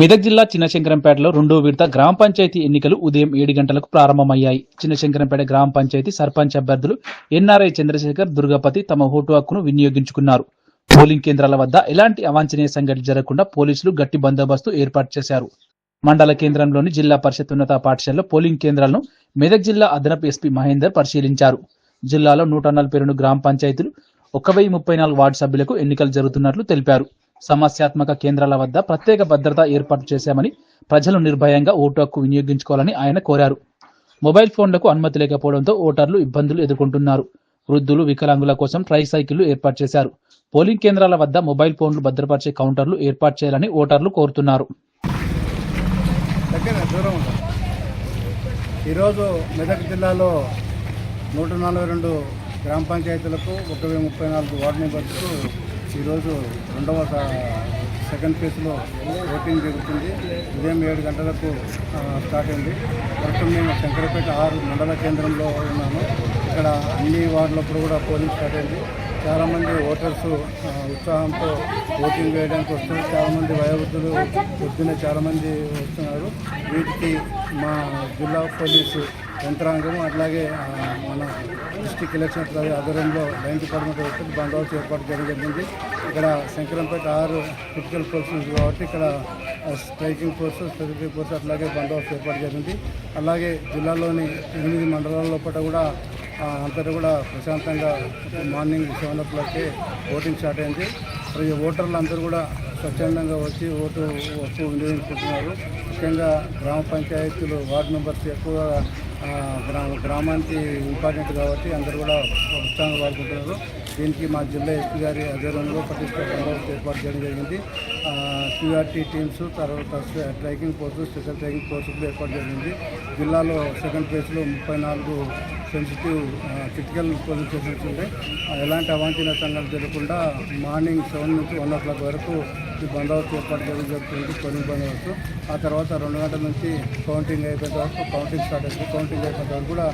మెదక్ జిల్లా చిన్నశంకరంపేటలో రెండో విడత గ్రామ పంచాయతీ ఎన్నికలు ఉదయం ఏడు గంటలకు ప్రారంభమయ్యాయి. చిన్నశంకరంపేట గ్రామ పంచాయతీ సర్పంచ్ అభ్యర్థులు ఎన్ఆర్ఐ చంద్రశేఖర్ దుర్గపతి తమ ఓటు హక్కును వినియోగించుకున్నారు. పోలింగ్ కేంద్రాల వద్ద ఎలాంటి అవాంఛనీయ సంఘటన జరగకుండా పోలీసులు గట్టి బందోబస్తు ఏర్పాటు చేశారు. మండల కేంద్రంలోని జిల్లా పరిషత్ ఉన్నత పాఠశాలలో పోలింగ్ కేంద్రాలను మెదక్ జిల్లా అదనపు ఎస్పీ మహేందర్ పరిశీలించారు. జిల్లాలో నూట నలభై రెండు గ్రామ పంచాయతీలు ఒక వెయ్యి ముప్పై నాలుగు వార్డు సభ్యులకు ఎన్నికలు జరుగుతున్నట్లు తెలిపారు. సమస్యాత్మక కేంద్రాల వద్ద ప్రత్యేక భద్రత ఏర్పాటు చేశామని ప్రజలు నిర్భయంగా ఓటు హక్కు వినియోగించుకోవాలని ఆయన కోరారు. మొబైల్ ఫోన్లకు అనుమతి లేకపోవడంతో ఓటర్లు ఇబ్బందులు ఎదుర్కొంటున్నారు. వృద్ధులు వికలాంగుల కోసం ట్రైసైకిళ్ళు ఏర్పాటు చేశారు. పోలింగ్ కేంద్రాల వద్ద మొబైల్ ఫోన్లు భద్రపరిచే కౌంటర్లు ఏర్పాటు చేయాలని ఓటర్లు కోరుతున్నారు. ఈరోజు మెదక్ జిల్లాలో నూట నలభై రెండు గ్రామ పంచాయతీలకు ఒక వెయ్యి ముప్పై నాలుగు వార్డు మెంబర్స్కు ఈరోజు రెండవ సెకండ్ ఫేజ్లో ఓటింగ్ జరుగుతుంది. ఉదయం ఏడు గంటలకు స్టార్ట్ అయింది. ప్రస్తుతం మేము శంకరపేట ఆరు మండల కేంద్రంలో ఉన్నాము. ఇక్కడ అన్ని వార్డులప్పుడు కూడా పోలింగ్ స్టార్ట్ అయింది. చాలామంది ఓటర్స్ ఉత్సాహంతో ఓటింగ్ వేయడానికి వస్తున్నారు చాలామంది వయోవృద్ధులు పొద్దున్నే చాలామంది వస్తున్నారు. వీటికి మా జిల్లా పోలీసు యంత్రాంగం అట్లాగే మన డిస్టిక్ ఎలక్షన్ ఆధ్వర్యంలో లైన్ డిపార్ట్మెంట్ వచ్చి బందోబస్తు ఏర్పాటు చేయడం జరిగింది. ఇక్కడ శంకరంపేట ఆరు క్రిటికల్ ఫోర్సెస్ కాబట్టి ఇక్కడ స్ట్రైకింగ్ ఫోర్స్ స్పెసిఫిక్ ఫోర్స్ అట్లాగే బందోబస్తు ఏర్పాటు జరిగింది. అలాగే జిల్లాలోని ఎనిమిది మండలాల లోపల కూడా అంతటా కూడా ప్రశాంతంగా మార్నింగ్ సెవెన్ ఓ క్లాక్కి ఓటింగ్ స్టార్ట్ అయింది. మరి ఓటర్లు అందరూ కూడా స్వచ్ఛందంగా వచ్చి ఓటు హక్కు వినియోగించుకుంటున్నారు ముఖ్యంగా గ్రామ పంచాయతీలు వార్డు మెంబర్స్ ఎక్కువగా గ్రామ గ్రామానికి ఇంపార్టెంట్ కాబట్టి అందరూ కూడా ఉత్సాహంగా పాల్గొంటున్నారు. దీనికి మా జిల్లా ఎస్పీ గారి ఆధ్వర్యంలో పటిష్ట బందోబస్తు ఏర్పాటు చేయడం జరిగింది. క్యూఆర్టీ టీమ్స్ తర్వాత striking force special striking force కూడా ఏర్పాటు జరిగింది. జిల్లాలో సెకండ్ ఫేజ్లో ముప్పై నాలుగు సెన్సిటివ్ క్రిటికల్ పోలింగ్ స్టేషన్స్ ఉంటాయి ఎలాంటి అవాంఛనీయ సంఘాలు జరగకుండా మార్నింగ్ సెవెన్ నుంచి వన్ ఓ క్లాక్ వరకు ఈ బందోబస్తు ఏర్పాటు చేయడం జరుగుతుంది. పోలింగ్ బందోబస్తు ఆ తర్వాత రెండు గంటల నుంచి కౌంటింగ్ అయిపోయిన వరకు కౌంటింగ్ స్టార్ట్ అవుతుంది కౌంటింగ్ అయిపోయిన వరకు కూడా